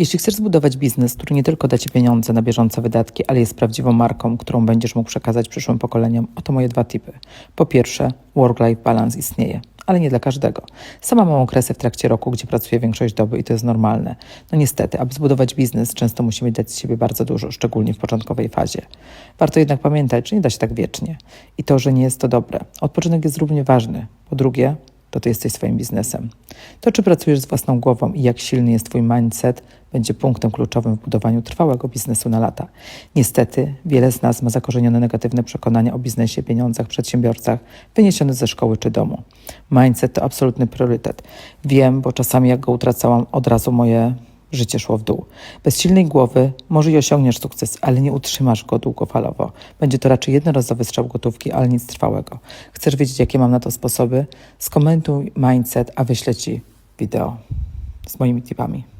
Jeśli chcesz zbudować biznes, który nie tylko da Ci pieniądze na bieżące wydatki, ale jest prawdziwą marką, którą będziesz mógł przekazać przyszłym pokoleniom, oto moje dwa tipy. Po pierwsze, work-life balance istnieje, ale nie dla każdego. Sama mam okresy w trakcie roku, gdzie pracuję większość doby i to jest normalne. No niestety, aby zbudować biznes, często musimy dać z siebie bardzo dużo, szczególnie w początkowej fazie. Warto jednak pamiętać, że nie da się tak wiecznie i to, że nie jest to dobre. Odpoczynek jest równie ważny. Po drugie, to ty jesteś swoim biznesem. To, czy pracujesz z własną głową i jak silny jest twój mindset, będzie punktem kluczowym w budowaniu trwałego biznesu na lata. Niestety, wiele z nas ma zakorzenione negatywne przekonania o biznesie, pieniądzach, przedsiębiorcach, wyniesione ze szkoły czy domu. Mindset to absolutny priorytet. Wiem, bo czasami jak go utracałam, od razu moje życie szło w dół. Bez silnej głowy może i osiągniesz sukces, ale nie utrzymasz go długofalowo. Będzie to raczej jednorazowy strzał gotówki, ale nic trwałego. Chcesz wiedzieć, jakie mam na to sposoby? Skomentuj mindset, a wyślę Ci wideo z moimi tipami.